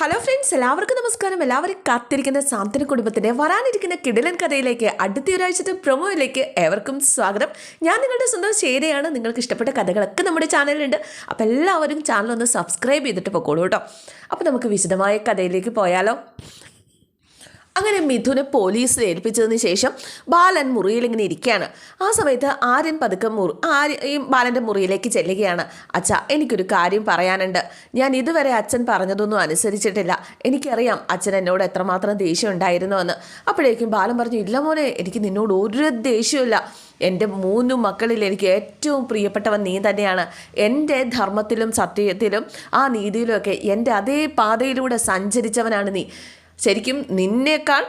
Hello friends എല്ലാവർക്കും നമസ്കാരം. എല്ലാവരും കാത്തിരിക്കുന്ന സാന്ത്വന കുടുംബത്തിന്റെ വരാനിരിക്കുന്ന കിടിലൻ കഥയിലേക്ക് അടുത്ത ഒരാഴ്ചത്തെ പ്രൊമോയിലേക്ക് ഏവർക്കും സ്വാഗതം. ഞാൻ നിങ്ങളുടെ സ്വന്തം ശേരയാണ് നിങ്ങൾക്ക് ഇഷ്ടപ്പെട്ട കഥകളൊക്കെ നമ്മുടെ ചാനലിലുണ്ട്. അപ്പോൾ എല്ലാവരും ചാനൽ ഒന്ന് സബ്സ്ക്രൈബ് ചെയ്തിട്ട് പൊക്കോളൂ കേട്ടോ. അപ്പോൾ നമുക്ക് വിശദമായ കഥയിലേക്ക് പോയാലോ. അങ്ങനെ മിഥുനെ പോലീസിൽ ഏൽപ്പിച്ചതിന് ശേഷം ബാലൻ മുറിയിൽ ഇങ്ങനെ ഇരിക്കുകയാണ്. ആ സമയത്ത് ആര്യൻ പതുക്കെ മുറി ആര്യ ഈ ബാലന്റെ മുറിയിലേക്ക് ചെല്ലുകയാണ്. അച്ഛ എനിക്കൊരു കാര്യം പറയാനുണ്ട്. ഞാൻ ഇതുവരെ അച്ഛൻ പറഞ്ഞതൊന്നും അനുസരിച്ചിട്ടില്ല. എനിക്കറിയാം അച്ഛൻ എന്നോട് എത്രമാത്രം ദേഷ്യം ഉണ്ടായിരുന്നുവെന്ന്. അപ്പോഴേക്കും ബാലൻ പറഞ്ഞു ഇല്ല മോനെ എനിക്ക് നിന്നോട് ഒരു ദേഷ്യമില്ല എന്റെ മൂന്ന് മക്കളിൽ എനിക്ക് ഏറ്റവും പ്രിയപ്പെട്ടവൻ നീ തന്നെയാണ്. എന്റെ ധർമ്മത്തിലും സത്യത്തിലും ആ നീതിയിലുമൊക്കെ എന്റെ അതേ പാതയിലൂടെ സഞ്ചരിച്ചവനാണ് നീ. ശരിക്കും നിന്നേക്കാൾ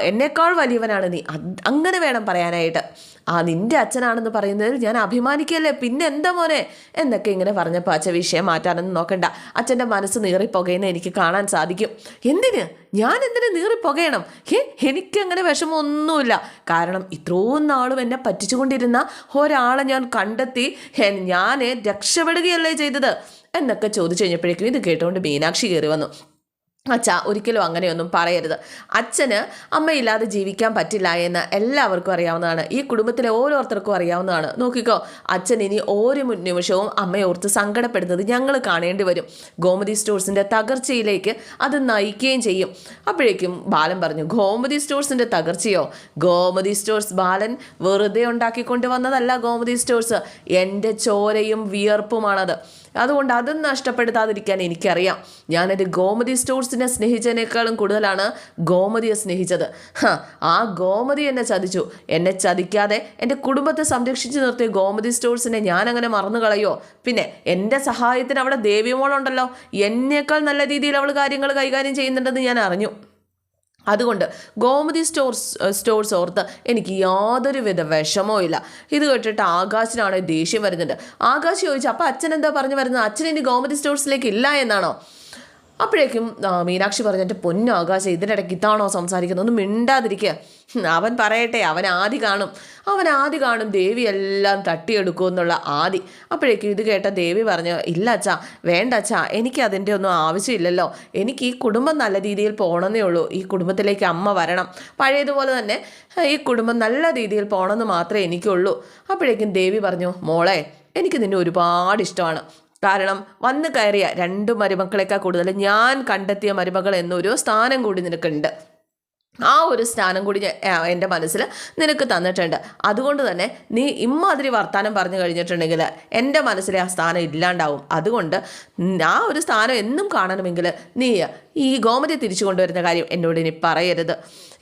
എന്നേക്കാൾ വലിയവനാണ് നീ. അങ്ങനെ വേണം പറയാനായിട്ട്. ആ നിന്റെ അച്ഛനാണെന്ന് പറയുന്നതിൽ ഞാൻ അഭിമാനിക്കല്ലേ പിന്നെ എന്താ മോനെ? എന്നൊക്കെ ഇങ്ങനെ പറഞ്ഞപ്പോൾ അച്ഛൻ വിഷയം മാറ്റാനൊന്നും നോക്കണ്ട. അച്ഛന്റെ മനസ്സ് നീറിപ്പുകയെന്ന് എനിക്ക് കാണാൻ സാധിക്കും. എന്തിന്? ഞാൻ എന്തിനു നീറിപ്പുകയണം ഹേ എനിക്കങ്ങനെ വിഷമമൊന്നുമില്ല. കാരണം ഇത്രയും നാളും എന്നെ പറ്റിച്ചുകൊണ്ടിരുന്ന ഒരാളെ ഞാൻ കണ്ടെത്തി ഞാൻ രക്ഷപ്പെടുകയല്ലേ ചെയ്തത്? എന്നൊക്കെ ചോദിച്ചു കഴിഞ്ഞപ്പോഴേക്കും ഇത് കേട്ടുകൊണ്ട് മീനാക്ഷി കയറി വന്നു. അച്ഛ ഒരിക്കലും അങ്ങനെയൊന്നും പറയരുത്. അച്ഛന് അമ്മയില്ലാതെ ജീവിക്കാൻ പറ്റില്ല എന്ന് എല്ലാവർക്കും അറിയാവുന്നതാണ്. ഈ കുടുംബത്തിലെ ഓരോരുത്തർക്കും അറിയാവുന്നതാണ്. നോക്കിക്കോ അച്ഛൻ ഇനി ഓരോ നിമിഷവും അമ്മയെ ഓർത്ത് സങ്കടപ്പെടുന്നത് ഞങ്ങൾ കാണേണ്ടി വരും. ഗോമതി സ്റ്റോഴ്സിന്റെ തകർച്ചയിലേക്ക് അത് നയിക്കുകയും ചെയ്യും. അപ്പോഴേക്കും ബാലൻ പറഞ്ഞു ഗോമതി സ്റ്റോഴ്സിന്റെ തകർച്ചയോ? ഗോമതി സ്റ്റോഴ്സ് ബാലൻ വെറുതെ ഉണ്ടാക്കിക്കൊണ്ട് വന്നതല്ല ഗോമതി സ്റ്റോഴ്സ്. എന്റെ ചോരയും വിയർപ്പുമാണത്. അതുകൊണ്ട് അതും നഷ്ടപ്പെടുത്താതിരിക്കാൻ എനിക്കറിയാം. ഞാനൊരു ഗോമതി സ്റ്റോഴ്സിനെ സ്നേഹിച്ചതിനേക്കാളും കൂടുതലാണ് ഗോമതിയെ സ്നേഹിച്ചത്. ആ ഗോമതി എന്നെ ചതിച്ചു. എന്നെ ചതിക്കാതെ എന്റെ കുടുംബത്തെ സംരക്ഷിച്ചു നിർത്തിയ ഗോമതി സ്റ്റോഴ്സിനെ ഞാൻ അങ്ങനെ മറന്നു കളയോ? പിന്നെ എന്റെ സഹായത്തിന് അവിടെ ദേവിമോളുണ്ടല്ലോ. എന്നേക്കാൾ നല്ല രീതിയിൽ അവൾ കാര്യങ്ങൾ കൈകാര്യം ചെയ്യുന്നുണ്ടെന്ന് ഞാൻ അറിഞ്ഞു. അതുകൊണ്ട് ഗോമതി സ്റ്റോർസ് സ്റ്റോർസ് ഓർത്ത് എനിക്ക് യാതൊരുവിധ വിഷമവും ഇല്ല. ഇത് കേട്ടിട്ട് ആകാശിനാണ് ദേഷ്യം വരുന്നുണ്ട് ആകാശ് ചോദിച്ചു അപ്പം അച്ഛൻ എന്താ പറഞ്ഞു വരുന്നത്? അച്ഛൻ ഇനി ഗോമതി സ്റ്റോർസിലേക്ക് ഇല്ല എന്നാണോ? അപ്പോഴേക്കും മീനാക്ഷി പറഞ്ഞിട്ട് പൊന്നു ആകാശം ഇതിനിടയ്ക്ക് ഇതാണോ സംസാരിക്കുന്നത്? ഒന്നും മിണ്ടാതിരിക്കുക അവൻ പറയട്ടെ അവൻ ആദ്യ കാണും. അവൻ ആദ്യ കാണും ദേവി എല്ലാം തട്ടിയെടുക്കും എന്നുള്ള ആദി. അപ്പോഴേക്കും ഇത് കേട്ട ദേവി പറഞ്ഞു ഇല്ല അച്ഛാ വേണ്ട അച്ഛാ എനിക്ക് അതിന്റെ ഒന്നും ആവശ്യമില്ലല്ലോ. എനിക്ക് ഈ കുടുംബം നല്ല രീതിയിൽ പോകണമെന്നേ ഉള്ളൂ. ഈ കുടുംബത്തിലേക്ക് അമ്മ വരണം. പഴയതുപോലെ തന്നെ ഈ കുടുംബം നല്ല രീതിയിൽ പോകണമെന്ന് മാത്രമേ എനിക്കുള്ളൂ. അപ്പോഴേക്കും ദേവി പറഞ്ഞു മോളെ എനിക്ക് നിന്നെ ഒരുപാട് ഇഷ്ടമാണ്. കാരണം വന്നു കയറിയ രണ്ട് മരുമക്കളെക്കാൾ കൂടുതൽ ഞാൻ കണ്ടെത്തിയ മരുമകൾ എന്നൊരു സ്ഥാനം കൂടി നിനക്കുണ്ട്. ആ ഒരു സ്ഥാനം കൂടി എന്റെ മനസ്സിൽ നിനക്ക് തന്നിട്ടുണ്ട്. അതുകൊണ്ട് തന്നെ നീ ഇമ്മാതിരി വർത്താനം പറഞ്ഞു കഴിഞ്ഞിട്ടുണ്ടെങ്കിൽ എന്റെ മനസ്സിലെ ആ സ്ഥാനം ഇല്ലാണ്ടാവും. അതുകൊണ്ട് ആ ഒരു സ്ഥാനം എന്നും കാണണമെങ്കിൽ നീ ഈ ഗോമതി തിരിച്ചു കൊണ്ടുവരുന്ന കാര്യം എന്നോട് ഇനി പറയരുത്.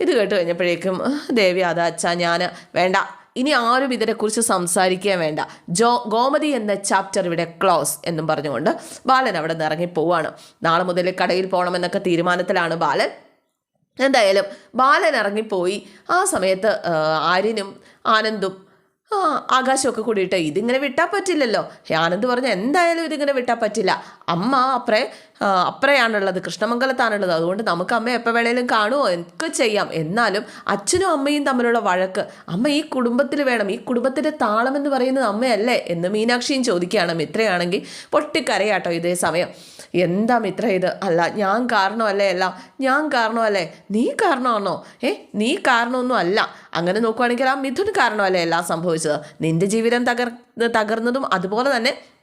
ഇത് കേട്ട് കഴിഞ്ഞപ്പോഴേക്കും ദേവി അതാ ഞാൻ വേണ്ട. ഇനി ആരും ഇതിനെക്കുറിച്ച് സംസാരിക്കുകയും വേണ്ട. ജോ ഗോമതി എന്ന ചാപ്റ്റർ ഇവിടെ ക്ലോസ് എന്നും പറഞ്ഞുകൊണ്ട് ബാലൻ അവിടെ നിന്ന് ഇറങ്ങി പോവാണ്. നാളെ മുതൽ കടയിൽ പോകണമെന്നൊക്കെ തീരുമാനത്തിലാണ് ബാലൻ. എന്തായാലും ബാലൻ ഇറങ്ങിപ്പോയി. ആ സമയത്ത് ആര്യനും ആനന്ദും ആ ആകാശമൊക്കെ കൂടിയിട്ട് ഇതിങ്ങനെ വിട്ടാൽ പറ്റില്ലല്ലോ. ആനന്ദ് പറഞ്ഞു എന്തായാലും ഇതിങ്ങനെ വിട്ടാൽ പറ്റില്ല. അമ്മ അപ്രേ അപ്രയാണുള്ളത് കൃഷ്ണമംഗലത്താണുള്ളത്. അതുകൊണ്ട് നമുക്ക് അമ്മ എപ്പോൾ വേണേലും കാണുമോ ഒക്കെ ചെയ്യാം. എന്നാലും അച്ഛനും അമ്മയും തമ്മിലുള്ള വഴക്ക് അമ്മ ഈ കുടുംബത്തിൽ വേണം ഈ കുടുംബത്തിന്റെ താളം എന്ന് പറയുന്നത് അമ്മയല്ലേ എന്ന് മീനാക്ഷിയും ചോദിക്കുകയാണ് മിത്രയാണെങ്കിൽ പൊട്ടിക്കരയാട്ടോ ഇതേ സമയം. എന്താ മിത്ര ഇത്? അല്ല ഞാൻ കാരണമല്ലേ? എല്ലാം ഞാൻ കാരണമല്ലേ? നീ കാരണമാണോ? ഏ നീ കാരണമൊന്നും അല്ല. അങ്ങനെ നോക്കുവാണെങ്കിൽ ആ മിഥുൻ കാരണമല്ലേ എല്ലാം സംഭവിച്ചത്? നിന്റെ ജീവിതം തകർ തകർന്നതും അതുപോലെ തന്നെ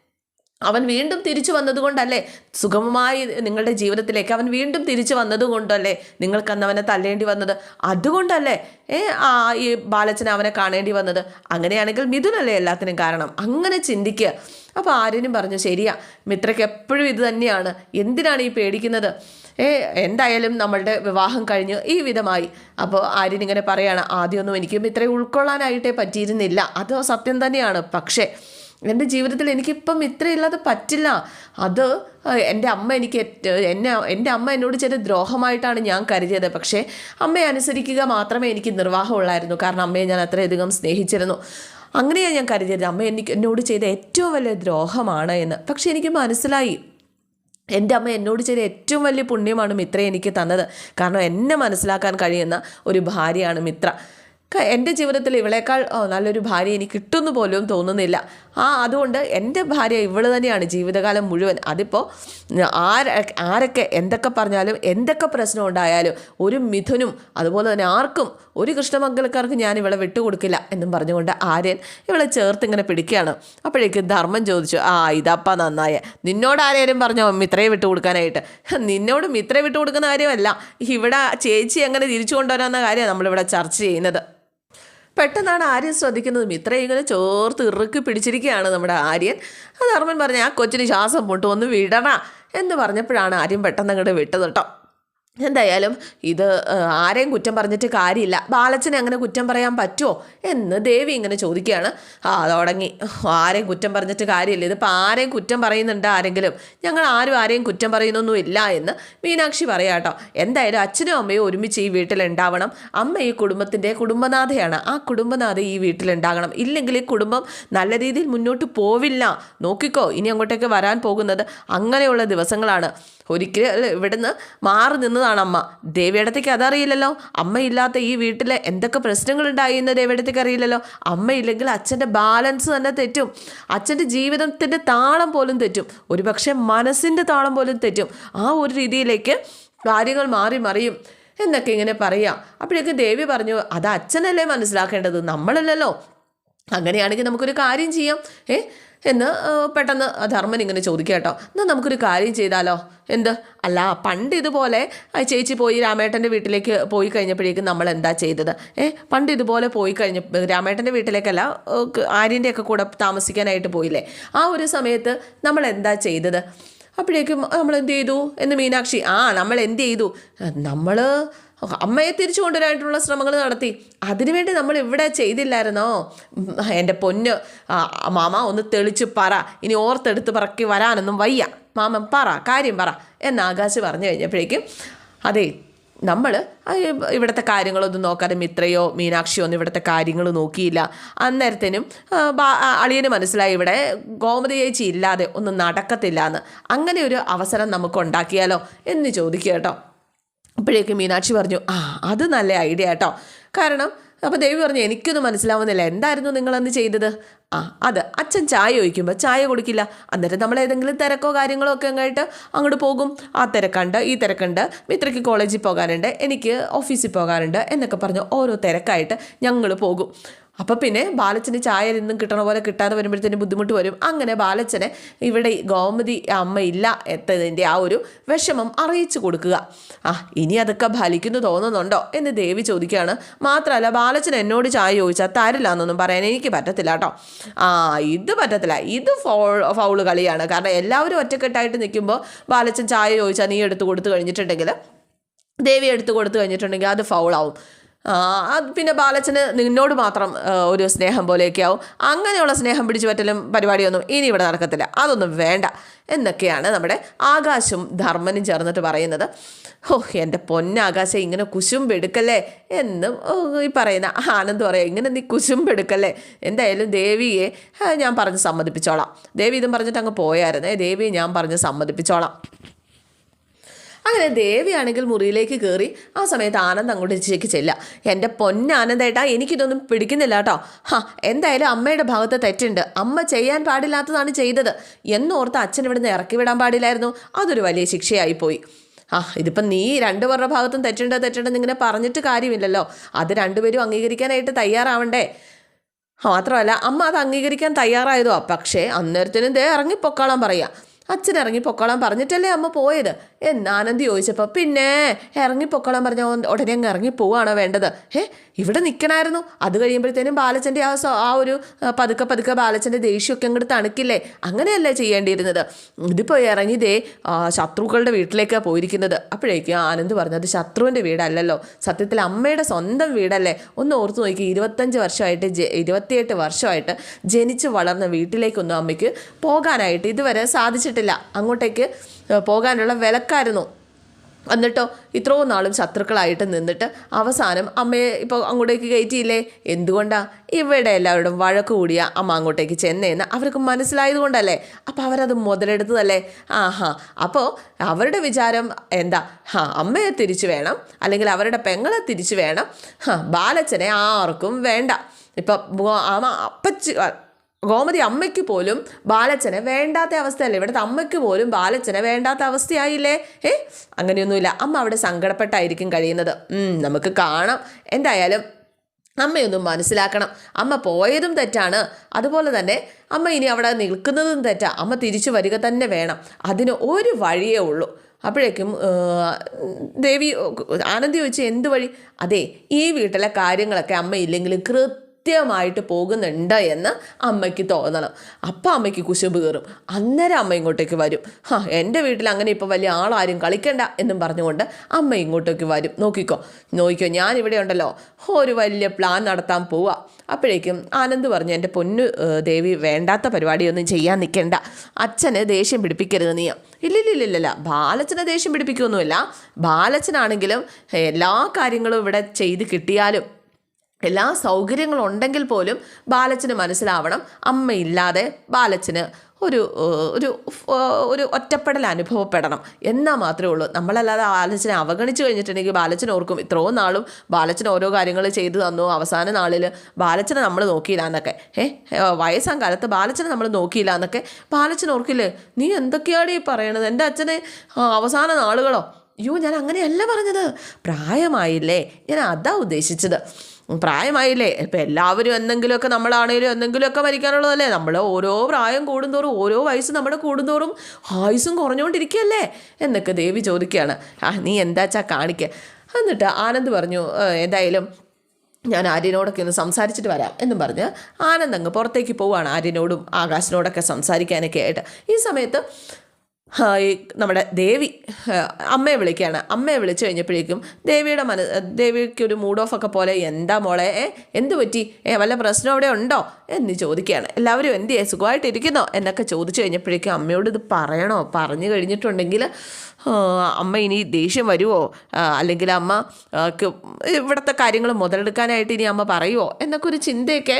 അവൻ വീണ്ടും തിരിച്ചു വന്നതുകൊണ്ടല്ലേ? സുഗമമായി നിങ്ങളുടെ ജീവിതത്തിലേക്ക് അവൻ വീണ്ടും തിരിച്ചു വന്നതുകൊണ്ടല്ലേ നിങ്ങൾക്കന്ന് അവനെ തല്ലേണ്ടി വന്നത്? അതുകൊണ്ടല്ലേ ഏ ആ ഈ ബാലച്ചന അവനെ കാണേണ്ടി വന്നത്? അങ്ങനെയാണെങ്കിൽ മിഥുനല്ലേ എല്ലാത്തിനും കാരണം. അങ്ങനെ ചിന്തിക്കുക അപ്പോൾ ആര്യനും പറഞ്ഞു ശരിയാ മിത്രയ്ക്ക് എപ്പോഴും ഇത് തന്നെയാണ്. എന്തിനാണ് ഈ പേടിക്കുന്നത്? ഏ എന്തായാലും നമ്മളുടെ വിവാഹം കഴിഞ്ഞ് ഈ വിധമായി. അപ്പോൾ ആര്യൻ ഇങ്ങനെ പറയാണ് ആദ്യമൊന്നും എനിക്ക് മിത്രയെ ഉൾക്കൊള്ളാനായിട്ടേ പറ്റിയിരുന്നില്ല. അത് സത്യം തന്നെയാണ്. പക്ഷേ എന്റെ ജീവിതത്തിൽ എനിക്കിപ്പം ഇത്രയില്ലാതെ പറ്റില്ല. അത് എന്റെ അമ്മ എനിക്ക് എന്നെ എന്റെ അമ്മ എന്നോട് ചെയ്ത ദ്രോഹമായിട്ടാണ് ഞാൻ കരുതിയത്. പക്ഷേ അമ്മയെ അനുസരിക്കുക മാത്രമേ എനിക്ക് നിർവാഹമുള്ളായിരുന്നു. കാരണം അമ്മയെ ഞാൻ അത്രയധികം സ്നേഹിച്ചിരുന്നു. അങ്ങനെയാണ് ഞാൻ കരുതിയത്. അമ്മ എനിക്ക് എന്നോട് ചെയ്ത ഏറ്റവും വലിയ ദ്രോഹമാണ് എന്ന്. പക്ഷേ എനിക്ക് മനസ്സിലായി. എന്റെ അമ്മ എന്നോട് ചെയ്ത ഏറ്റവും വലിയ പുണ്യമാണ് മിത്ര എനിക്ക് തന്നത്. കാരണം എന്നെ മനസ്സിലാക്കാൻ കഴിയുന്ന ഒരു ഭാര്യയാണ് മിത്ര. എന്റെ ജീവിതത്തിൽ ഇവളേക്കാൾ നല്ലൊരു ഭാര്യ എനിക്ക് കിട്ടുമെന്ന് പോലും തോന്നുന്നില്ല. ആ അതുകൊണ്ട് എന്റെ ഭാര്യ ഇവൾ തന്നെയാണ് ജീവിതകാലം മുഴുവൻ. അതിപ്പോൾ ആര ആരൊക്കെ എന്തൊക്കെ പറഞ്ഞാലും എന്തൊക്കെ പ്രശ്നം ഉണ്ടായാലും ഒരു മിഥുനും അതുപോലെ തന്നെ ആർക്കും ഒരു കൃഷ്ണമംഗലക്കാർക്ക് ഞാൻ ഇവളെ വിട്ടുകൊടുക്കില്ല എന്നും പറഞ്ഞുകൊണ്ട് ആര്യൻ ഇവളെ ചേർത്ത് ഇങ്ങനെ പിടിക്കുകയാണ്. അപ്പോഴേക്കും ധർമ്മം ചോദിച്ചു ആ ഇതപ്പ നന്നായ. നിന്നോട് ആരേലും പറഞ്ഞോ മിത്രയെ വിട്ടു കൊടുക്കാനായിട്ട് നിന്നോട് മിത്രയെ വിട്ടുകൊടുക്കുന്ന കാര്യമല്ല. ഇവിടെ ചേച്ചി അങ്ങനെ തിരിച്ചു കൊണ്ടുവരാമെന്ന കാര്യമാണ് നമ്മളിവിടെ ചർച്ച ചെയ്യുന്നത്. പെട്ടെന്നാണ് ആര്യൻ ശ്രദ്ധിക്കുന്നതും ഇത്രയും ഇങ്ങനെ ചോർത്ത് ഇറുക്കി പിടിച്ചിരിക്കുകയാണ് നമ്മുടെ ആര്യൻ. അത് ധർമ്മൻ പറഞ്ഞ ആ കൊച്ചിന് ശ്വാസം പൊട്ടു ഒന്ന് വിടണ എന്ന് പറഞ്ഞപ്പോഴാണ് ആര്യൻ പെട്ടെന്ന് അങ്ങോട്ട് വിട്ടത് കേട്ടോ. എന്തായാലും ഇത് ആരെയും കുറ്റം പറഞ്ഞിട്ട് കാര്യമില്ല. ബാലച്ചനെ അങ്ങനെ കുറ്റം പറയാൻ പറ്റുമോ എന്ന് ദേവി ഇങ്ങനെ ചോദിക്കുകയാണ്. ആ തുടങ്ങി ആരെയും കുറ്റം പറഞ്ഞിട്ട് കാര്യമില്ല. ഇതിപ്പോൾ ആരെയും കുറ്റം പറയുന്നുണ്ട് ആരെങ്കിലും? ഞങ്ങൾ ആരും ആരെയും കുറ്റം പറയുന്നൊന്നും ഇല്ല എന്ന് മീനാക്ഷി പറയാം കേട്ടോ എന്തായാലും അച്ഛനും അമ്മയും ഒരുമിച്ച് ഈ വീട്ടിലുണ്ടാവണം. അമ്മ ഈ കുടുംബത്തിന്റെ കുടുംബനാഥയാണ്. ആ കുടുംബനാഥ ഈ വീട്ടിലുണ്ടാകണം. ഇല്ലെങ്കിൽ ഈ കുടുംബം നല്ല രീതിയിൽ മുന്നോട്ട് പോവില്ല. നോക്കിക്കോ ഇനി അങ്ങോട്ടേക്ക് വരാൻ പോകുന്നത് അങ്ങനെയുള്ള ദിവസങ്ങളാണ്. ഒരിക്കലും ഇവിടുന്ന് മാറി നിന്നതാണ് അമ്മ. ദേവിയടത്തേക്ക് അതറിയില്ലല്ലോ. അമ്മയില്ലാത്ത ഈ വീട്ടിലെ എന്തൊക്കെ പ്രശ്നങ്ങളുണ്ടായി എന്ന് ദേവിയടത്തേക്ക് അറിയില്ലല്ലോ. അമ്മയില്ലെങ്കിൽ അച്ഛന്റെ ബാലൻസ് തന്നെ തെറ്റും. അച്ഛന്റെ ജീവിതത്തിന്റെ താളം പോലും തെറ്റും. ഒരുപക്ഷെ മനസ്സിന്റെ താളം പോലും തെറ്റും. ആ ഒരു രീതിയിലേക്ക് കാര്യങ്ങൾ മാറി മറിയും എന്നൊക്കെ ഇങ്ങനെ പറയാം. അപ്പോഴേക്കും ദേവി പറഞ്ഞു അത് അച്ഛനല്ലേ മനസ്സിലാക്കേണ്ടത്? നമ്മളല്ലല്ലോ. അങ്ങനെയാണെങ്കിൽ നമുക്കൊരു കാര്യം ചെയ്യാം. ഏ? എന്ന് പെട്ടെന്ന് ധർമ്മൻ ഇങ്ങനെ ചോദിക്കുക കേട്ടോ. എന്നാൽ നമുക്കൊരു കാര്യം ചെയ്താലോ? എന്ത്? അല്ല പണ്ട് ഇതുപോലെ ചേച്ചി പോയി രാമേട്ടന്റെ വീട്ടിലേക്ക് പോയി കഴിഞ്ഞപ്പോഴേക്കും നമ്മൾ എന്താ ചെയ്തത്? ഏ? പണ്ട് ഇതുപോലെ പോയി കഴിഞ്ഞ രാമേട്ടന്റെ വീട്ടിലേക്കല്ല ആര്യന്റെയൊക്കെ കൂടെ താമസിക്കാനായിട്ട് പോയില്ലേ? ആ ഒരു സമയത്ത് നമ്മൾ എന്താ ചെയ്തത്? അപ്പോഴേക്കും നമ്മൾ എന്ത് ചെയ്തു? എന്ന് മീനാക്ഷി ആ നമ്മൾ എന്ത് ചെയ്തു? നമ്മൾ അമ്മയെ തിരിച്ചു കൊണ്ടുവരാനായിട്ടുള്ള ശ്രമങ്ങൾ നടത്തി. അതിനുവേണ്ടി നമ്മൾ ഇവിടെ ചെയ്തില്ലായിരുന്നോ? എന്റെ പൊന്ന് മാമ ഒന്ന് തെളിച്ച് പറ. ഇനി ഓർത്തെടുത്ത് പറക്കി വരാനൊന്നും വയ്യ. മാമൻ പറ കാര്യം പറ എന്ന് ആകാശ് പറഞ്ഞു കഴിഞ്ഞപ്പോഴേക്കും അതെ നമ്മൾ ഇവിടുത്തെ കാര്യങ്ങളൊന്നും നോക്കാതെ മിത്രയോ മീനാക്ഷിയോ ഒന്നും ഇവിടുത്തെ കാര്യങ്ങൾ നോക്കിയില്ല. അന്നേരത്തേനും അളിയന് മനസ്സിലായി ഇവിടെ ഗോമതി ചേച്ചി ഇല്ലാതെ ഒന്നും നടക്കത്തില്ല എന്ന് അങ്ങനെ ഒരു അവസരം നമുക്ക് ഉണ്ടാക്കിയാലോ എന്ന് ചോദിക്കുക കേട്ടോ. അപ്പോഴേക്കും മീനാക്ഷി പറഞ്ഞു ആ അത് നല്ല ഐഡിയ കേട്ടോ. കാരണം അപ്പോൾ ദേവി പറഞ്ഞു എനിക്കൊന്നും മനസ്സിലാവുന്നില്ല. എന്തായിരുന്നു നിങ്ങളന്ന് ചെയ്തത്? ആ അത് അച്ഛൻ ചായ ഒഴിക്കുമ്പോൾ ചായ കൊടുക്കില്ല. അന്നേരം നമ്മൾ ഏതെങ്കിലും തിരക്കോ കാര്യങ്ങളോ ഒക്കെ അങ്ങായിട്ട് അങ്ങോട്ട് പോകും. ആ തിരക്കുണ്ട് ഈ തിരക്കുണ്ട്. മിത്രയ്ക്ക് കോളേജിൽ പോകാനുണ്ട്. എനിക്ക് ഓഫീസിൽ പോകാനുണ്ട്. എന്നൊക്കെ പറഞ്ഞ് ഓരോ തിരക്കായിട്ട് ഞങ്ങൾ പോകും. അപ്പോൾ പിന്നെ ബാലച്ചന് ചായ എന്നും കിട്ടണ പോലെ കിട്ടാതെ വരുമ്പോഴത്തേന് ബുദ്ധിമുട്ട് വരും. അങ്ങനെ ബാലച്ചനെ ഇവിടെ ഗോമതി അമ്മ ഇല്ല എത്തതിന്റെ ആ ഒരു വിഷമം അറിയിച്ചു കൊടുക്കുക. ആ ഇനി അതൊക്കെ ഫലിക്കുന്നു തോന്നുന്നുണ്ടോ എന്ന് ദേവി ചോദിക്കുകയാണ്. മാത്രമല്ല ബാലച്ചൻ എന്നോട് ചായ ചോദിച്ചാൽ തരില്ല എന്നൊന്നും പറയാൻ എനിക്ക് പറ്റത്തില്ല കേട്ടോ. ആ ഇത് പറ്റത്തില്ല. ഇത് ഫൗൾ ഫൗൾ കളിയാണ്. കാരണം എല്ലാവരും ഒറ്റക്കെട്ടായിട്ട് നിൽക്കുമ്പോൾ ബാലച്ചൻ ചായ ചോദിച്ചാൽ നീ എടുത്ത് കൊടുത്തു കഴിഞ്ഞിട്ടുണ്ടെങ്കിൽ ദേവി എടുത്ത് കൊടുത്തു കഴിഞ്ഞിട്ടുണ്ടെങ്കിൽ അത് ഫൗളാവും പിന്നെ ബാലച്ചന് നിന്നോട് മാത്രം ഒരു സ്നേഹം പോലെയൊക്കെ ആവും അങ്ങനെയുള്ള സ്നേഹം പിടിച്ചു പറ്റലും പരിപാടിയൊന്നും ഇനി ഇവിടെ നടക്കത്തില്ല. അതൊന്നും വേണ്ട. എന്നൊക്കെയാണ് നമ്മുടെ ആകാശും ധർമ്മനും ചേർന്നിട്ട് പറയുന്നത്. ഓ എന്റെ പൊന്നാകാശം ഇങ്ങനെ കുശുമ്പെടുക്കല്ലേ എന്നും ഈ പറയുന്ന ആനന്ദ് പറയാം ഇങ്ങനെ നീ കുശുമ്പെടുക്കല്ലേ എന്തായാലും ദേവിയെ ഞാൻ പറഞ്ഞ് സമ്മതിപ്പിച്ചോളാം. ദേവി ഇതും പറഞ്ഞിട്ട് അങ്ങ് പോയായിരുന്നേ ദേവിയെ ഞാൻ പറഞ്ഞ് സമ്മതിപ്പിച്ചോളാം. അങ്ങനെ ദേവിയാണെങ്കിൽ മുറിയിലേക്ക് കയറി ആ സമയത്ത് ആനന്ദ് അങ്ങോട്ട് ചേക്ക് ചെല്ല എന്റെ പൊന്നാനന്ദേട്ടാ എനിക്കിതൊന്നും പിടിക്കുന്നില്ല കേട്ടോ. ഹാ എന്തായാലും അമ്മയുടെ ഭാഗത്ത് തെറ്റുണ്ട്. അമ്മ ചെയ്യാൻ പാടില്ലാത്തതാണ് ചെയ്തത്. എന്നോർത്ത് അച്ഛൻ ഇവിടുന്ന് ഇറക്കി വിടാൻ പാടില്ലായിരുന്നു. അതൊരു വലിയ ശിക്ഷയായി പോയി. ആ ഇതിപ്പം നീ രണ്ടു പേരുടെ ഭാഗത്തും തെറ്റുണ്ട് തെറ്റുണ്ടെന്ന് ഇങ്ങനെ പറഞ്ഞിട്ട് കാര്യമില്ലല്ലോ. അത് രണ്ടുപേരും അംഗീകരിക്കാനായിട്ട് തയ്യാറാവണ്ടേ? മാത്രമല്ല അമ്മ അത് അംഗീകരിക്കാൻ തയ്യാറായതോ? പക്ഷേ അന്നേരത്തിനും ദേ ഇറങ്ങി പൊക്കോളാൻ പറയാം. അച്ഛൻ ഇറങ്ങി പൊക്കോളാൻ പറഞ്ഞിട്ടല്ലേ അമ്മ പോയത്? എന്ന് ആനന്ദ് ചോദിച്ചപ്പോൾ പിന്നെ ഇറങ്ങി പൊക്കോളാൻ പറഞ്ഞ ഉടനെ അങ്ങ് ഇറങ്ങിപ്പോവാണോ വേണ്ടത്? ഏ ഇവിടെ നിൽക്കണമായിരുന്നു അത് കഴിയുമ്പോഴത്തേനും ബാലച്ചന്റെ ആ ആ ഒരു പതുക്കെ പതുക്കെ ബാലച്ചന്റെ ദേഷ്യമൊക്കെ അങ്ങോട്ട് തണുക്കില്ലേ? അങ്ങനെയല്ലേ ചെയ്യേണ്ടിയിരുന്നത്? ഇതിപ്പോൾ ഇറങ്ങി ദേ ശത്രുക്കളുടെ വീട്ടിലേക്കാണ് പോയിരിക്കുന്നത്. അപ്പോഴേക്കും ആനന്ദ് പറഞ്ഞത് ശത്രുവിന്റെ വീടല്ലല്ലോ. സത്യത്തിൽ അമ്മയുടെ സ്വന്തം വീടല്ലേ? ഒന്ന് ഓർത്ത് നോക്കി ഇരുപത്തഞ്ച് വർഷമായിട്ട് ജ ഇരുപത്തിയെട്ട് വർഷമായിട്ട് ജനിച്ച് വളർന്ന വീട്ടിലേക്കൊന്നും അമ്മയ്ക്ക് പോകാനായിട്ട് ഇതുവരെ സാധിച്ചിട്ടില്ല. അങ്ങോട്ടേക്ക് പോകാനുള്ള പോകാനുള്ള വിലക്കായിരുന്നു എന്നിട്ടോ ഇത്രയോ നാളും ശത്രുക്കളായിട്ട് നിന്നിട്ട് അവസാനം അമ്മയെ ഇപ്പോൾ അങ്ങോട്ടേക്ക് കയറ്റിയില്ലേ? എന്തുകൊണ്ടാ? ഇവിടെ എല്ലാവരോടും വഴക്ക് കൂടിയ അമ്മ അങ്ങോട്ടേക്ക് ചെന്നേന്ന് അവർക്ക് മനസ്സിലായത് കൊണ്ടല്ലേ? അപ്പോൾ അവരത് മുതലെടുത്തതല്ലേ? ആ ഹാ അപ്പോൾ അവരുടെ വിചാരം എന്താ? ഹാ അമ്മയെ തിരിച്ചു വേണം. അല്ലെങ്കിൽ അവരുടെ പെങ്ങളെ തിരിച്ചു വേണം. ഹാ ബാലച്ചനെ ആർക്കും വേണ്ട. ഇപ്പം അമ്മ അപ്പച്ചി ഗോമതി അമ്മയ്ക്ക് പോലും ബാലച്ചനെ വേണ്ടാത്ത അവസ്ഥയല്ലേ? ഇവിടുത്തെ അമ്മയ്ക്ക് പോലും ബാലച്ചനെ വേണ്ടാത്ത അവസ്ഥയായില്ലേ? ഏ അങ്ങനെയൊന്നുമില്ല. അമ്മ അവിടെ സങ്കടപ്പെട്ടായിരിക്കും കഴിയുന്നത്. നമുക്ക് കാണാം. എന്തായാലും അമ്മയൊന്നും മനസ്സിലാക്കണം. അമ്മ പോയതും തെറ്റാണ്. അതുപോലെ തന്നെ അമ്മ ഇനി അവിടെ നിൽക്കുന്നതും തെറ്റാണ് അമ്മ തിരിച്ചു വരിക തന്നെ വേണം. അതിന് ഒരു വഴിയേ ഉള്ളൂ. അപ്പോഴേക്കും ദേവി ആനന്ദി ചോദിച്ചു എന്ത് വഴി? അതെ ഈ വീട്ടിലെ കാര്യങ്ങളൊക്കെ അമ്മ ഇല്ലെങ്കിലും കൃത്യമായിട്ട് പോകുന്നുണ്ട് എന്ന് അമ്മയ്ക്ക് തോന്നണം. അപ്പം അമ്മയ്ക്ക് കുശുമ്പ് കയറും. അന്നേരം അമ്മ ഇങ്ങോട്ടേക്ക് വരും. ഹാ എന്റെ വീട്ടിൽ അങ്ങനെ ഇപ്പോൾ വലിയ ആളാരും കളിക്കണ്ട എന്നും പറഞ്ഞുകൊണ്ട് അമ്മ ഇങ്ങോട്ടേക്ക് വരും. നോക്കിക്കോ. നോക്കിക്കോ ഞാൻ ഇവിടെ ഉണ്ടല്ലോ. ഒരു വലിയ പ്ലാൻ നടത്താൻ പോവാ. അപ്പോഴേക്കും ആനന്ദ് പറഞ്ഞു എന്റെ പൊന്നു ദേവി വേണ്ടാത്ത പരിപാടിയൊന്നും ചെയ്യാൻ നിൽക്കണ്ട അച്ഛന് ദേഷ്യം പിടിപ്പിക്കരുത് നീ. ഇല്ലില്ലില്ലില്ല ബാലച്ചനെ ദേഷ്യം പിടിപ്പിക്കുകയൊന്നുമില്ല ബാലച്ചനാണെങ്കിലും എല്ലാ കാര്യങ്ങളും ഇവിടെ ചെയ്ത് കിട്ടിയാലും എല്ലാ സൗകര്യങ്ങളും ഉണ്ടെങ്കിൽ പോലും ബാലച്ചന് മനസ്സിലാവണം. അമ്മയില്ലാതെ ബാലച്ചന് ഒരു ഒരു ഒരു ഒറ്റപ്പെടൽ അനുഭവപ്പെടണം. എന്നാൽ മാത്രമേ ഉള്ളൂ. നമ്മളല്ലാതെ ബാലച്ചനെ അവഗണിച്ച് കഴിഞ്ഞിട്ടുണ്ടെങ്കിൽ ബാലച്ചൻ ഓർക്കും ഇത്രയും നാളും ബാലച്ചൻ ഓരോ കാര്യങ്ങൾ ചെയ്തു തന്നു. അവസാന നാളിൽ ബാലച്ചനെ നമ്മൾ നോക്കിയില്ല എന്നൊക്കെ. ഏ വയസ്സാം കാലത്ത് ബാലച്ചനെ നമ്മൾ നോക്കിയില്ല എന്നൊക്കെ. ബാലച്ചൻ ഓർക്കില്ലേ നീ എന്തൊക്കെയാണ് ഈ പറയണത്? എന്റെ അച്ഛനെ അവസാന നാളുകളോ? അയ്യോ ഞാൻ അങ്ങനെയല്ല പറഞ്ഞത്. പ്രായമായില്ലേ? ഞാൻ അതാ ഉദ്ദേശിച്ചത്. പ്രായമായില്ലേ? ഇപ്പം എല്ലാവരും എന്തെങ്കിലുമൊക്കെ നമ്മളാണേലും എന്തെങ്കിലുമൊക്കെ മരിക്കാനുള്ളതല്ലേ? നമ്മൾ ഓരോ പ്രായം കൂടുന്തോറും ഓരോ വയസ്സ് നമ്മുടെ കൂടുന്തോറും ആയുസും കുറഞ്ഞുകൊണ്ടിരിക്കുകയല്ലേ? എന്നൊക്കെ ദേവി ചോദിക്കുകയാണ്. ആ നീ എന്താച്ചാ കാണിക്കുക എന്നിട്ട് ആനന്ദ് പറഞ്ഞു "ഏ, എന്തായാലും ഞാൻ ആര്യനോടൊക്കെ ഒന്ന് സംസാരിച്ചിട്ട് വരാം എന്നും പറഞ്ഞ് ആനന്ദ് അങ്ങ് പുറത്തേക്ക് പോവുകയാണ് ആര്യനോടും ആകാശിനോടൊക്കെ സംസാരിക്കാനൊക്കെ ആയിട്ട്. ഈ സമയത്ത് നമ്മുടെ ദേവി അമ്മയെ വിളിക്കുകയാണ്. അമ്മയെ വിളിച്ചു കഴിഞ്ഞപ്പോഴേക്കും ദേവിയുടെ മന ദേവിക്ക് ഒരു മൂഡ് ഓഫ് ഒക്കെ പോലെ എന്താ മോളെ ഏ എന്ത് പറ്റി? ഏ വല്ല പ്രശ്നം അവിടെ ഉണ്ടോ? എന്ന് ചോദിക്കുകയാണ്. എല്ലാവരും എന്ത് ചെയ്യേ സുഖമായിട്ടിരിക്കുന്നോ? എന്നൊക്കെ ചോദിച്ചു കഴിഞ്ഞപ്പോഴേക്കും അമ്മയോട് ഇത് പറയണോ? പറഞ്ഞു കഴിഞ്ഞിട്ടുണ്ടെങ്കിൽ അമ്മ ഇനി ദേഷ്യം വരുമോ അല്ലെങ്കിൽ അമ്മ ഇവിടുത്തെ കാര്യങ്ങൾ മുതലെടുക്കാനായിട്ട് ഇനി അമ്മ പറയുമോ എന്നൊക്കെ ഒരു ചിന്തയൊക്കെ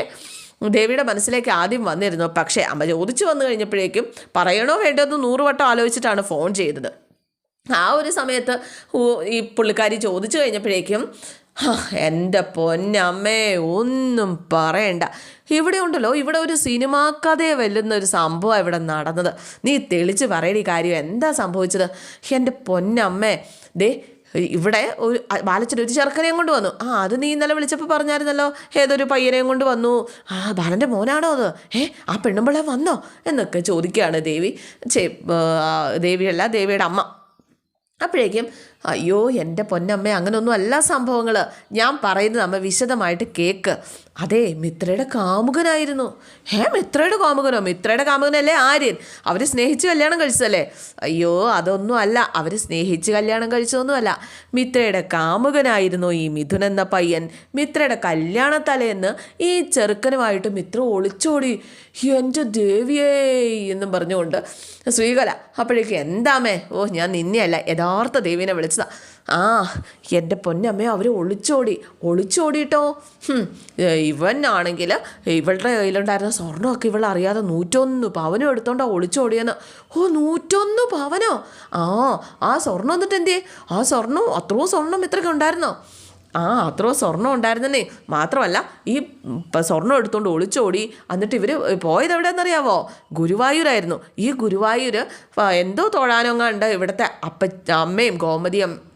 ദേവിയുടെ മനസ്സിലേക്ക് ആദ്യം വന്നിരുന്നു. പക്ഷേ അമ്മ ചോദിച്ചു വന്നു കഴിഞ്ഞപ്പോഴേക്കും പറയണോ വേണ്ടോ എന്ന് നൂറുവട്ടം ആലോചിച്ചിട്ടാണ് ഫോൺ ചെയ്തത്. ആ ഒരു സമയത്ത് ഈ പുള്ളിക്കാരി ചോദിച്ചു കഴിഞ്ഞപ്പോഴേക്കും "ഹാ, എന്റെ പൊന്നമ്മേ ഒന്നും പറയണ്ട. ഇവിടെ ഉണ്ടല്ലോ ഇവിടെ ഒരു സിനിമാ കഥയെ വെല്ലുന്ന ഒരു സംഭവം ഇവിടെ നടന്നത്. നീ തെളിച്ച് പറയണ ഈ കാര്യം. എന്താ സംഭവിച്ചത്? എന്റെ പൊന്നമ്മേ ദേ ഇവിടെ ഒരു ബാലച്ചൻ ഒരു ചെറുക്കനെയും കൊണ്ട് വന്നു. ആ അത് നീ ഇന്നലെ വിളിച്ചപ്പോൾ പറഞ്ഞായിരുന്നല്ലോ. ഏതൊരു പയ്യനെയും കൊണ്ട് വന്നു. ആ ബാലന്റെ മോനാണോ അത്? ഏ ആ പെണ്ണുമ്പിളെ വന്നോ? എന്നൊക്കെ ചോദിക്കുകയാണ് ദേവി. ചേ ദേവിയല്ല ദേവിയുടെ അമ്മ. അപ്പോഴേക്കും അയ്യോ എന്റെ പൊന്നമ്മ അങ്ങനെയൊന്നും അല്ല സംഭവങ്ങൾ ഞാൻ പറയുന്നത് അമ്മ വിശദമായിട്ട് കേക്ക്. അതെ മിത്രയുടെ കാമുകനായിരുന്നു. ഏ മിത്രയുടെ കാമുകനോ? മിത്രയുടെ കാമുകനല്ലേ ആര്യൻ. അവർ സ്നേഹിച്ച് കല്യാണം കഴിച്ചതല്ലേ? അയ്യോ അതൊന്നും അല്ല. അവർ സ്നേഹിച്ച് കല്യാണം കഴിച്ചതൊന്നുമല്ല. മിത്രയുടെ കാമുകനായിരുന്നു ഈ മിഥുൻ എന്ന പയ്യൻ. മിത്രയുടെ കല്യാണത്തലേന്ന് ഈ ചെറുക്കനുമായിട്ട് മിത്ര ഒളിച്ചോടി. എന്റെ ദേവിയേ എന്നും പറഞ്ഞുകൊണ്ട് ശ്രീകല അപ്പോഴേക്കും എന്താമേ ഓ ഞാൻ നിന്നെയല്ല യഥാർത്ഥ ദേവീനെ വിളിച്ചതാ. ആ എന്റെ പൊന്നമ്മയെ അവർ ഒളിച്ചോടി. ഒളിച്ചോടിയിട്ടോ ഇവനാണെങ്കിൽ ഇവളുടെ കയ്യിലുണ്ടായിരുന്ന സ്വർണമൊക്കെ ഇവൾ അറിയാതെ നൂറ്റൊന്ന് പവനും എടുത്തോണ്ടാ ഒളിച്ചോടിയെന്ന്. ഓ നൂറ്റൊന്ന് പവനോ? ആ ആ സ്വർണം എന്നിട്ട് എന്തേ ആ സ്വർണം അത്രയും സ്വർണം ഇത്രയൊക്കെ ഉണ്ടായിരുന്നോ? ആ അത്രയും സ്വർണം ഉണ്ടായിരുന്നേ മാത്രമല്ല ഈ സ്വർണം സ്വർണം എടുത്തുകൊണ്ട് ഒളിച്ചോടി എന്നിട്ട് ഇവർ പോയത് എവിടെയെന്നറിയാവോ ഗുരുവായൂരായിരുന്നു. ഈ ഗുരുവായൂർ എന്തോ തൊഴാനോ കണ്ട് ഇവിടുത്തെ അപ്പ അമ്മയും ഗോമതിയും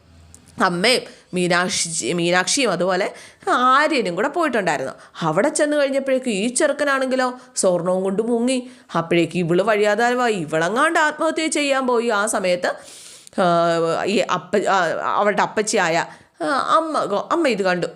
അമ്മയും മീനാക്ഷി മീനാക്ഷിയും അതുപോലെ ആര്യനും കൂടെ പോയിട്ടുണ്ടായിരുന്നു. അവിടെ ചെന്ന് കഴിഞ്ഞപ്പോഴേക്കും ഈ ചെറുക്കനാണെങ്കിലോ സ്വർണവും കൊണ്ട് മുങ്ങി. അപ്പോഴേക്കും ഇവൾ വഴിയാതാരമായി. ഇവളെങ്ങാണ്ട് ആത്മഹത്യ ചെയ്യാൻ പോയി. ആ സമയത്ത് ഈ അപ്പ അവളുടെ അപ്പച്ചിയായ അമ്മ അമ്മ ഇത് കണ്ടു.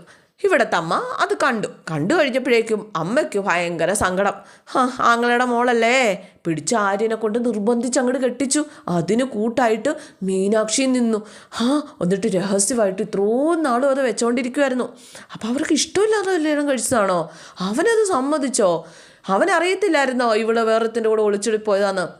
ഇവിടുത്തെ അമ്മ അത് കണ്ടു. കണ്ടു കഴിഞ്ഞപ്പോഴേക്കും അമ്മയ്ക്ക് ഭയങ്കര സങ്കടം. ഹാ ആങ്ങളുടെ മോളല്ലേ? പിടിച്ച ആര്യനെ കൊണ്ട് നിർബന്ധിച്ച് അങ്ങോട്ട് കെട്ടിച്ചു. അതിന് കൂട്ടായിട്ട് മീനാക്ഷി നിന്നു. ഹാ എന്നിട്ട് രഹസ്യമായിട്ട് ഇത്രയും നാളും അത് വെച്ചോണ്ടിരിക്കുമായിരുന്നു അപ്പം അവർക്ക് ഇഷ്ടമില്ലാതെ കല്യാണം കഴിച്ചതാണോ? അവനത് സമ്മതിച്ചോ? അവനറിയത്തില്ലായിരുന്നോ ഇവിടെ വേറത്തിന്റെ കൂടെ ഒളിച്ചോടി പോയതാന്ന്?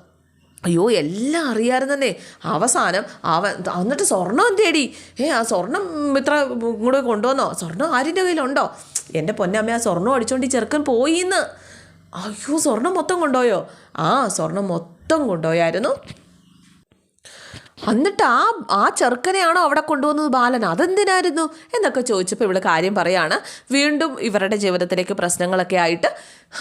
അയ്യോ എല്ലാം അറിയാമായിരുന്നേ അവസാനം അവൻ എന്നിട്ട് സ്വർണം എന്തേടി? ഏ ആ സ്വർണം ഇത്ര കൂടെ കൊണ്ടുവന്നോ? സ്വർണം ആരിന്റെ കയ്യിലുണ്ടോ? എന്റെ പൊന്നമ്മ ആ സ്വർണം അടിച്ചോണ്ട് ഈ ചെറുക്കൻ പോയിന്ന്. അയ്യോ സ്വർണം മൊത്തം കൊണ്ടുപോയോ? ആ സ്വർണം മൊത്തം കൊണ്ടുപോയായിരുന്നു. എന്നിട്ട് ആ ആ ചെറുക്കനെയാണോ അവിടെ കൊണ്ടുവന്നത് ബാലൻ? അതെന്തിനായിരുന്നു? എന്നൊക്കെ ചോദിച്ചപ്പോൾ ഇവിടെ കാര്യം പറയാണ്. വീണ്ടും ഇവരുടെ ജീവിതത്തിലേക്ക് പ്രശ്നങ്ങളൊക്കെ ആയിട്ട്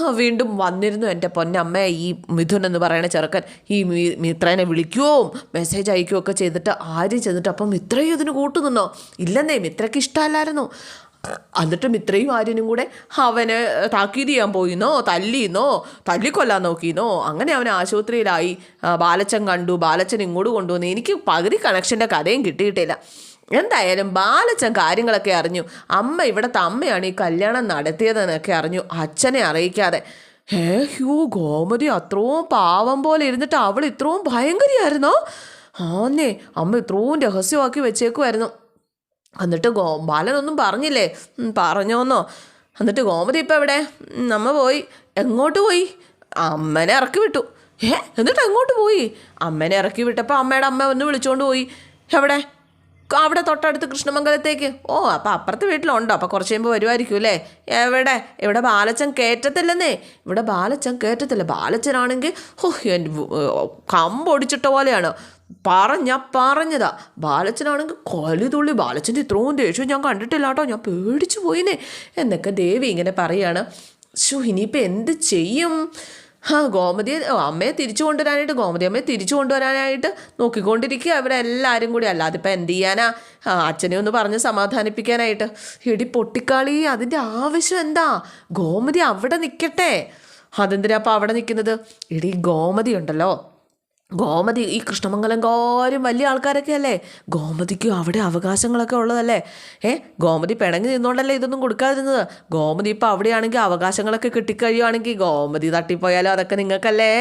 വീണ്ടും വന്നിരുന്നു എന്റെ പൊന്നമ്മ ഈ മിഥുൻ എന്ന് പറയുന്ന ചെറുക്കൻ. ഈ മിത്രനെ വിളിക്കുകയോ മെസ്സേജ് അയക്കുകയോ ഒക്കെ ചെയ്തിട്ട് ആരും ചെന്നിട്ട് അപ്പം മിത്രയും ഇതിന് കൂട്ടുനിന്നോ? ഇല്ലെന്നേ മിത്രയ്ക്ക് ഇഷ്ടമല്ലായിരുന്നു. എന്നിട്ട് ഇത്രയും ആര്യനും കൂടെ അവന് താക്കീത് ചെയ്യാൻ പോയിന്നോ തല്ലിന്നോ തല്ലിക്കൊല്ലാൻ നോക്കിന്നോ? അങ്ങനെ അവൻ ആശുപത്രിയിലായി ബാലച്ചൻ കണ്ടു ബാലച്ചൻ ഇങ്ങോട്ട് കൊണ്ടുവന്നു. എനിക്ക് പകുതി കണക്ഷന്റെ കഥയും കിട്ടിയിട്ടില്ല. എന്തായാലും ബാലച്ചൻ കാര്യങ്ങളൊക്കെ അറിഞ്ഞു. അമ്മ ഇവിടുത്തെ അമ്മയാണ് ഈ കല്യാണം നടത്തിയതെന്നൊക്കെ അറിഞ്ഞു. അച്ഛനെ അറിയിക്കാതെ. ഏ ഹ്യൂ ഗോമതി അത്രയും പാവം പോലെ ഇരുന്നിട്ട് അവൾ ഇത്രയും ഭയങ്കരിയായിരുന്നോ? ആന്നേ അമ്മ ഇത്രയും രഹസ്യമാക്കി വെച്ചേക്കുമായിരുന്നു എന്നിട്ട് ഗോ ബാലനൊന്നും പറഞ്ഞില്ലേ? പറഞ്ഞോന്നോ. എന്നിട്ട് ഗോമതി ഇപ്പം എവിടെ? നമ്മ പോയി. എങ്ങോട്ട് പോയി? അമ്മനെ ഇറക്കി വിട്ടു. ഏ എന്നിട്ട് എങ്ങോട്ട് പോയി? അമ്മനെ ഇറക്കി വിട്ടപ്പോൾ അമ്മയുടെ അമ്മ ഒന്ന് വിളിച്ചുകൊണ്ട് പോയി. എവിടെ? അവിടെ തൊട്ടടുത്ത് കൃഷ്ണമംഗലത്തേക്ക്. ഓ അപ്പം അപ്പുറത്തെ വീട്ടിലുണ്ടോ. അപ്പം കുറച്ച് കഴിയുമ്പോൾ വരുമായിരിക്കും അല്ലേ? എവിടെ? ഇവിടെ ബാലച്ചൻ കയറ്റത്തില്ലെന്നേ ഇവിടെ ബാലച്ചൻ കയറ്റത്തില്ല ബാലച്ചനാണെങ്കിൽ ഹോ കമ്പൊടിച്ചിട്ട പോലെയാണ്. പറഞ്ഞ പറഞ്ഞതാ. ബാലച്ചനാണെങ്കിൽ കൊലിതുള്ളി. ബാലച്ചന്റെ ഇത്രയും ദേഷ്യം ഞാൻ കണ്ടിട്ടില്ല കേട്ടോ. ഞാൻ പേടിച്ചു പോയിനെ എന്നൊക്കെ ദേവി ഇങ്ങനെ പറയാണ്. ഷു ഇനിയിപ്പോൾ എന്ത് ചെയ്യും? ആ ഗോമതിയെ അമ്മയെ തിരിച്ചു കൊണ്ടുവരാനായിട്ട് ഗോമതി അമ്മയെ തിരിച്ചു കൊണ്ടുവരാനായിട്ട് നോക്കിക്കൊണ്ടിരിക്കുക. അവരെല്ലാവരും കൂടി അല്ല അതിപ്പോൾ എന്ത് ചെയ്യാനാ? അച്ഛനെ ഒന്ന് പറഞ്ഞ് സമാധാനിപ്പിക്കാനായിട്ട്. ഇടി പൊട്ടിക്കാളി അതിന്റെ ആവശ്യം എന്താ? ഗോമതി അവിടെ നിൽക്കട്ടെ അതെന്തിനാ അപ്പം അവിടെ നിൽക്കുന്നത് ഇടി ഗോമതി ഉണ്ടല്ലോ. ഗോമതി ഈ കൃഷ്ണമംഗലം കാര്യം വലിയ ആൾക്കാരൊക്കെ അല്ലേ ഗോമതിക്ക് അവിടെ അവകാശങ്ങളൊക്കെ ഉള്ളതല്ലേ? ഏ ഗോമതി പിണങ്ങി നിന്നുകൊണ്ടല്ലേ ഇതൊന്നും കൊടുക്കാതിരുന്നത്? ഗോമതി ഇപ്പോൾ അവിടെയാണെങ്കിൽ അവകാശങ്ങളൊക്കെ കിട്ടിക്കഴിയുവാണെങ്കിൽ ഗോമതി തട്ടിപ്പോയാലോ അതൊക്കെ നിങ്ങൾക്കല്ലേ?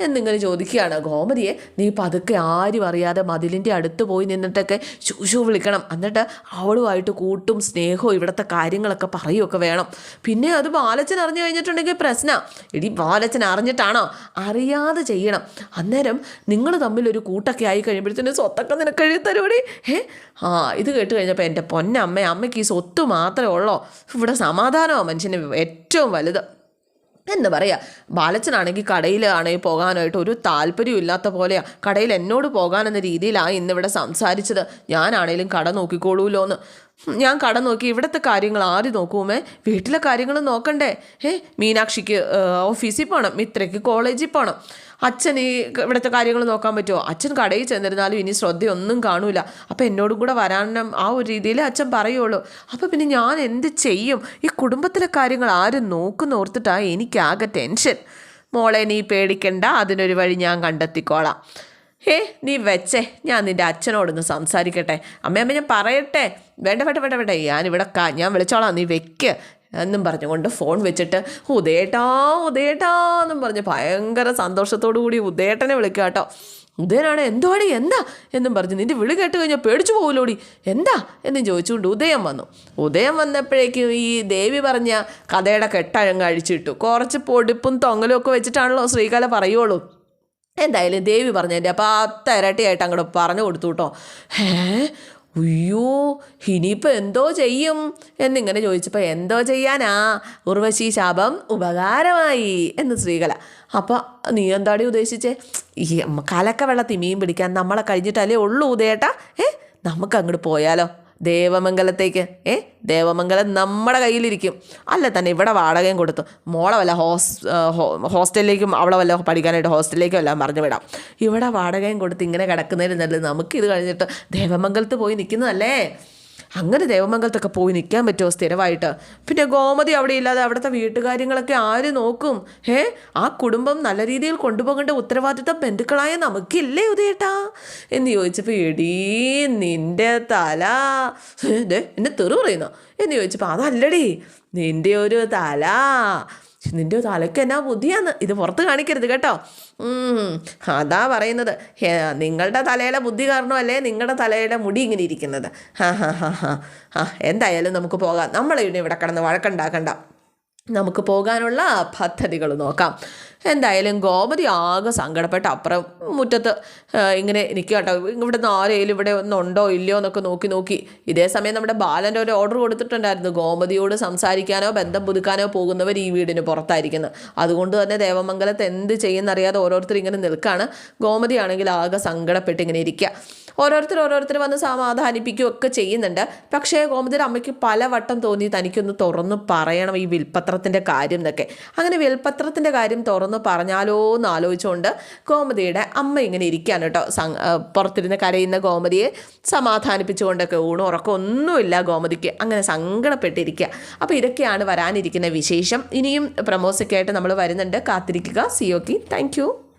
എന്നിങ്ങനെ ചോദിക്കുകയാണ്. ഗോമതിയെ നീ പതുക്കെ ആരും അറിയാതെ മതിലിന്റെ അടുത്ത് പോയി നിന്നിട്ടൊക്കെ ശൂശു വിളിക്കണം. എന്നിട്ട് അവളുമായിട്ട് കൂട്ടും സ്നേഹവും ഇവിടുത്തെ കാര്യങ്ങളൊക്കെ പറയുകയൊക്കെ വേണം. പിന്നെ അത് ബാലച്ചൻ അറിഞ്ഞു കഴിഞ്ഞിട്ടുണ്ടെങ്കിൽ പ്രശ്നം. ഇടി ബാലച്ചൻ അറിഞ്ഞിട്ടാണോ? അറിയാതെ ചെയ്യണം. അന്നേരം നിങ്ങൾ തമ്മിൽ ഒരു കൂട്ടൊക്കെ ആയി കഴിയുമ്പോഴത്തേനും സ്വത്തൊക്കെ നിനക്ക് എഴുതി തരുമടി ഏ ആ ഇത് കേട്ട് കഴിഞ്ഞപ്പോൾ എന്റെ പൊന്നമ്മ അമ്മയ്ക്ക് ഈ സ്വത്ത് മാത്രമേ ഉള്ളോ? ഇവിടെ സമാധാനമാണ് മനുഷ്യന് ഏറ്റവും വലുത്. എന്താ പറയുക ബാലച്ചനാണെങ്കിൽ കടയിലാണെങ്കിൽ പോകാനായിട്ട് ഒരു താല്പര്യം ഇല്ലാത്ത പോലെയാണ് കടയിൽ എന്നോട് പോകാനെന്ന രീതിയിലാണ് ഇന്നിവിടെ സംസാരിച്ചത്. ഞാനാണേലും കട നോക്കിക്കോളൂല്ലോ എന്ന് ഞാൻ കട നോക്കി ഇവിടുത്തെ കാര്യങ്ങൾ ആര് നോക്കുമേ? വീട്ടിലെ കാര്യങ്ങൾ നോക്കണ്ടേ? ഏ മീനാക്ഷിക്ക് ഓഫീസിൽ പോകണം മിത്രയ്ക്ക് കോളേജിൽ പോകണം അച്ഛൻ ഈ ഇവിടുത്തെ കാര്യങ്ങൾ നോക്കാൻ പറ്റുമോ? അച്ഛൻ കടയിൽ ചെന്നിരുന്നാലും ഇനി ശ്രദ്ധയൊന്നും കാണൂല. അപ്പം എന്നോടും കൂടെ വരാനും ആ ഒരു രീതിയിൽ അച്ഛൻ പറയുള്ളൂ. അപ്പം പിന്നെ ഞാൻ എന്ത് ചെയ്യും? ഈ കുടുംബത്തിലെ കാര്യങ്ങൾ ആരും നോക്കുന്ന ഓർത്തിട്ടാണ് എനിക്കാകെ ടെൻഷൻ. മോളെ നീ പേടിക്കണ്ട. അതിനൊരു വഴി ഞാൻ കണ്ടെത്തിക്കോളാം. ഏ നീ വെച്ചേ. ഞാൻ നിന്റെ അച്ഛനോടൊന്ന് സംസാരിക്കട്ടെ. അമ്മയമ്മ ഞാൻ പറയട്ടെ. വേണ്ട വേണ്ട വേണ്ട വേണ്ട. ഞാനിവിടെ കാ ഞാൻ വിളിച്ചോളാം. നീ വെക്ക്. എന്നും പറഞ്ഞുകൊണ്ട് ഫോൺ വെച്ചിട്ട് ഉദയേട്ടാ ഉദയേട്ടാ എന്നും പറഞ്ഞ് ഭയങ്കര സന്തോഷത്തോടു കൂടി ഉദയേട്ടനെ വിളിക്കുക കേട്ടോ. ഉദയനാണ് എന്തോടി എന്താ? എന്നും പറഞ്ഞ് നിന്റെ വിളി കേട്ട് കഴിഞ്ഞാൽ പേടിച്ചു പോകില്ലോടി എന്താ? എന്നും ചോദിച്ചുകൊണ്ട് ഉദയം വന്നു. ഉദയം വന്നപ്പോഴേക്കും ഈ ദേവി പറഞ്ഞ കഥയുടെ കെട്ടഴങ്ങ് അഴിച്ചിട്ടു. കുറച്ച് പൊടിപ്പും തൊങ്ങലും ഒക്കെ വെച്ചിട്ടാണല്ലോ ശ്രീകല പറയുള്ളൂ. എന്തായാലും ദേവി പറഞ്ഞതിന്റെ അപ്പോൾ പത്ത് ഇരട്ടിയായിട്ട് അങ്ങോട്ട് പറഞ്ഞു കൊടുത്തു കേട്ടോ. ഏ അയ്യോ ഇനിയിപ്പോൾ എന്തോ ചെയ്യും? എന്നിങ്ങനെ ചോദിച്ചപ്പോൾ എന്തോ ചെയ്യാനാ? ഉർവശി ശാപം ഉപകാരമായി എന്ന് ശ്രീകല. അപ്പോൾ നീ എന്താടി ഉദ്ദേശിച്ചേ? ഈ കലക്ക വെള്ളത്തിൽ മീൻ പിടിക്കാൻ നമ്മളെ കഴിഞ്ഞിട്ടല്ലേ ഉള്ളൂ ഉദയേട്ടാ. ഏ നമുക്ക് അങ്ങോട്ട് പോയാലോ? ദേവമംഗലത്തേക്ക്. ഏ? ദേവമംഗലം നമ്മുടെ കയ്യിലിരിക്കും. അല്ല തന്നെ ഇവിടെ വാടകയും കൊടുത്തു. മോളെ വല്ല ഹോസ് ഹോസ്റ്റലിലേക്കും അവളെ വല്ല പഠിക്കാനായിട്ട് ഹോസ്റ്റലിലേക്കും എല്ലാം പറഞ്ഞു വിടാം. ഇവിടെ വാടകയും കൊടുത്ത് ഇങ്ങനെ കിടക്കുന്നതിന് നല്ലത് നമുക്കിത് കഴിഞ്ഞിട്ട് ദേവമംഗലത്ത് പോയി നിൽക്കുന്നതല്ലേ? അങ്ങനെ ദേവമംഗലത്തൊക്കെ പോയി നിൽക്കാൻ പറ്റുമോ സ്ഥിരമായിട്ട്? പിന്നെ ഗോമതി അവിടെ ഇല്ലാതെ അവിടുത്തെ വീട്ടുകാര്യങ്ങളൊക്കെ ആര് നോക്കും? ഏ ആ കുടുംബം നല്ല രീതിയിൽ കൊണ്ടുപോകേണ്ട ഉത്തരവാദിത്തം ബന്ധുക്കളായ നമുക്കില്ലേ ഉദയേട്ടാ? എന്ന് ചോദിച്ചപ്പോൾ എടീ നിന്റെ തല. എന്നെ തെറു പറയുന്നു? എന്ന് ചോദിച്ചപ്പോൾ അതല്ലടി നിന്റെ ഒരു തല. നിന്റെ തലയ്ക്ക് എന്നാ ബുദ്ധിയാന്ന്? ഇത് പുറത്ത് കാണിക്കരുത് കേട്ടോ. അതാ പറയുന്നത്. നിങ്ങളുടെ തലയിലെ ബുദ്ധി കാരണമല്ലേ നിങ്ങളുടെ തലയുടെ മുടി ഇങ്ങനെ ഇരിക്കുന്നത്? ഹാ ഹാ ഹാ ഹാ. ആ എന്തായാലും നമുക്ക് പോകാം. നമ്മളിവിടെ ഇവിടെ കിടന്ന് വഴക്കുണ്ടാക്കണ്ട. നമുക്ക് പോകാനുള്ള പദ്ധതികൾ നോക്കാം. എന്തായാലും ഗോമതി ആകെ സങ്കടപ്പെട്ട് അപ്പുറം മുറ്റത്ത് ഇങ്ങനെ നിൽക്കുക കേട്ടോ ഇവിടെ നിന്ന് ആരെങ്കിലും ഇവിടെ ഒന്നുണ്ടോ ഇല്ലയോ എന്നൊക്കെ നോക്കി നോക്കി. ഇതേ സമയം നമ്മുടെ ബാലന്റെ ഒരു ഓർഡർ കൊടുത്തിട്ടുണ്ടായിരുന്നു. ഗോമതിയോട് സംസാരിക്കാനോ ബന്ധം പുതുക്കാനോ പോകുന്നവർ ഈ വീടിന് പുറത്തായിരിക്കുന്നത് അതുകൊണ്ട് തന്നെ ദേവമംഗലത്ത് എന്ത് ചെയ്യുന്നറിയാതെ ഓരോരുത്തർ ഇങ്ങനെ നിൽക്കുകയാണ് ഗോമതിയാണെങ്കിൽ ആകെ സങ്കടപ്പെട്ട് ഇങ്ങനെ ഇരിക്കുക ഓരോരുത്തർ ഓരോരുത്തർ വന്ന് സമാധാനിപ്പിക്കുകയൊക്കെ ചെയ്യുന്നുണ്ട്. പക്ഷേ ഗോമതിയുടെ അമ്മയ്ക്ക് പലവട്ടം തോന്നി തനിക്കൊന്ന് തുറന്ന് പറയണം ഈ വിൽപ്പത്രത്തിന്റെ കാര്യം എന്നൊക്കെ. അങ്ങനെ വിൽപ്പത്രത്തിന്റെ കാര്യം തുറന്ന് പറഞ്ഞാലോ എന്ന് ആലോചിച്ചുകൊണ്ട് ഗോമതിയുടെ അമ്മ ഇങ്ങനെ ഇരിക്കുകയാണ് കേട്ടോ. പുറത്തിരുന്ന് കരയുന്ന ഗോമതിയെ സമാധാനിപ്പിച്ചുകൊണ്ടൊക്കെ ഊണും ഉറക്കം ഒന്നുമില്ല ഗോമതിക്ക്. അങ്ങനെ സങ്കടപ്പെട്ടിരിക്കുക. അപ്പോൾ ഇതൊക്കെയാണ് വരാനിരിക്കുന്ന വിശേഷം. ഇനിയും പ്രമോസൊക്കെ ആയിട്ട് നമ്മൾ വരുന്നുണ്ട്. കാത്തിരിക്കുക. സിയോക്കി താങ്ക്